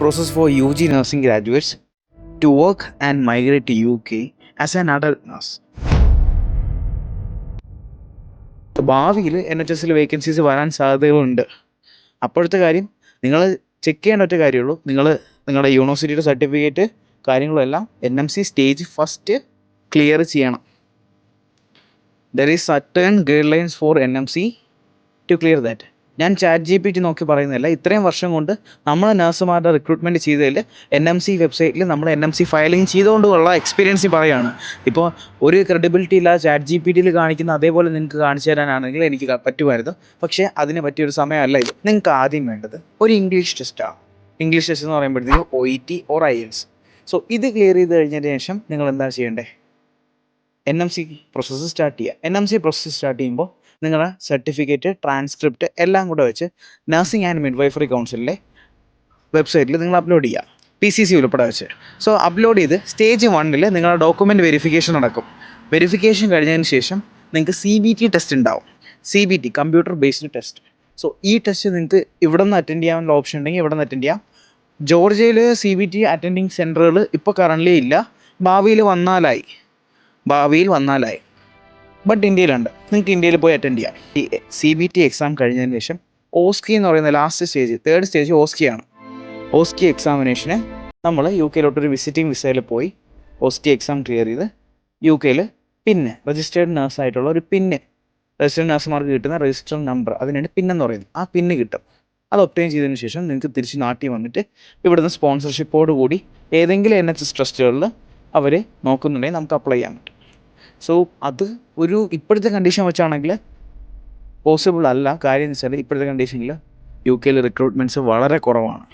process for UG nursing graduates to work and migrate to UK as an adult nurse. ഭാവിയിൽ N H എസിൽ vacancies വരാൻ സാധ്യതകളുണ്ട്. അപ്പോഴത്തെ കാര്യം നിങ്ങൾ ചെക്ക് ചെയ്യേണ്ട ഒറ്റ കാര്യമുള്ളൂ. നിങ്ങൾ നിങ്ങളുടെ യൂണിവേഴ്സിറ്റിയുടെ സർട്ടിഫിക്കറ്റ് കാര്യങ്ങളെല്ലാം N M C stage first clear ചെയ്യണം. There is certain guidelines for N M C to clear that ഞാൻ ചാറ്റ് ജി പി ടി നോക്കി പറയുന്നില്ല ഇത്രയും വർഷം കൊണ്ട് നമ്മൾ നഴ്സുമാരുടെ റിക്രൂട്ട്മെന്റ് ചെയ്തതിൽ എൻ എം സി വെബ്സൈറ്റിൽ നമ്മൾ എൻ എം സി ഫയലിംഗ് ചെയ്തുകൊണ്ടുള്ള എക്സ്പീരിയൻസ് പറയുകയാണ് ഇപ്പോൾ ഒരു ക്രെഡിബിലിറ്റി ഇല്ല ചാറ്റ് ജി പി ടിയിൽ കാണിക്കുന്ന അതേപോലെ നിങ്ങൾക്ക് കാണിച്ചു തരാനാണെങ്കിൽ എനിക്ക് പറ്റുമായിരുന്നു. പക്ഷേ അതിന് പറ്റിയൊരു സമയമല്ല ഇത്. നിങ്ങൾക്ക് ആദ്യം വേണ്ടത് ഒരു ഇംഗ്ലീഷ് ടെസ്റ്റാണ് ഇംഗ്ലീഷ് ടെസ്റ്റ് എന്ന് പറയുമ്പോഴത്തേക്കും O E T or IELTS so ഇത് ക്ലിയർ ചെയ്ത് കഴിഞ്ഞതിന് ശേഷം നിങ്ങൾ എന്താ ചെയ്യേണ്ടത് N M C process start ചെയ്യുക N M C process start ചെയ്യുമ്പോൾ നിങ്ങളുടെ സർട്ടിഫിക്കറ്റ് ട്രാൻസ്ക്രിപ്റ്റ് എല്ലാം കൂടെ വെച്ച് നഴ്സിംഗ് ആൻഡ് മിഡ്വൈഫറി കൗൺസിലിലെ വെബ്സൈറ്റിൽ നിങ്ങൾ അപ്ലോഡ് ചെയ്യുക പി സി സി ഉൾപ്പെടെ വെച്ച്. സോ അപ്ലോഡ് ചെയ്ത് സ്റ്റേജ് വണ്ണിൽ നിങ്ങളുടെ ഡോക്യുമെന്റ് വെരിഫിക്കേഷൻ നടക്കും. വെരിഫിക്കേഷൻ കഴിഞ്ഞതിന് ശേഷം നിങ്ങൾക്ക് സി ബി ടി ടെസ്റ്റ് ഉണ്ടാവും. C B T computer based test so ഈ ടെസ്റ്റ് നിങ്ങൾക്ക് ഇവിടെ നിന്ന് അറ്റൻഡ് ചെയ്യാനുള്ള ഓപ്ഷൻ ഉണ്ടെങ്കിൽ ഇവിടെ നിന്ന് അറ്റൻഡ് ചെയ്യാം. ജോർജിയയിൽ സി ബി ടി അറ്റൻഡിങ് സെന്ററുകൾ ഇപ്പോൾ കറന്റ്ലി ഇല്ല. ഭാവിയിൽ വന്നാലായി. ഭാവിയിൽ വന്നാലായി. ബട്ട് ഇന്ത്യയിലുണ്ട്. നിങ്ങൾക്ക് ഇന്ത്യയിൽ പോയി അറ്റൻഡ് ചെയ്യാം. ഈ സി ബി ടി എക്സാം കഴിഞ്ഞതിന് ശേഷം ഓസ്കി എന്ന് പറയുന്ന ലാസ്റ്റ് സ്റ്റേജ് തേർഡ് സ്റ്റേജ് ഓസ്കിയാണ്. ഓസ്കി എക്സാമിനേഷന് നമ്മൾ യു കെയിലോട്ടൊരു വിസിറ്റിംഗ് വിസയിൽ പോയി ഓസ്കി എക്സാം ക്ലിയർ ചെയ്ത് യു കെയിൽ പിന്നെ രജിസ്റ്റേർഡ് നേഴ്സ് ആയിട്ടുള്ള ഒരു പിന്ന് രജിസ്റ്റേർഡ് നഴ്സുമാർക്ക് കിട്ടുന്ന രജിസ്റ്റർ നമ്പർ അതിനാണ് പിന്നെന്ന് പറയുന്നത്. ആ പിന്ന് കിട്ടും. അത് ഒപ്റ്റൈൻ ചെയ്തതിന് ശേഷം നിങ്ങൾക്ക് തിരിച്ച് നാട്ടിൽ വന്നിട്ട് ഇവിടുന്ന് സ്പോൺസർഷിപ്പോട് കൂടി ഏതെങ്കിലും എൻ എച്ച് എസ് ട്രസ്റ്റുകളിൽ അവർ നോക്കുന്നുണ്ടെങ്കിൽ നമുക്ക് അപ്ലൈ ചെയ്യാൻ പറ്റും. സോ അത് ഒരു ഇപ്പോഴത്തെ കണ്ടീഷൻ വെച്ചാണെങ്കിൽ പോസിബിൾ അല്ല. കാര്യം എന്ന് വെച്ചാൽ ഇപ്പോഴത്തെ കണ്ടീഷനിൽ യു കെയിൽ റിക്രൂട്ട്മെന്റ്സ് വളരെ കുറവാണ്.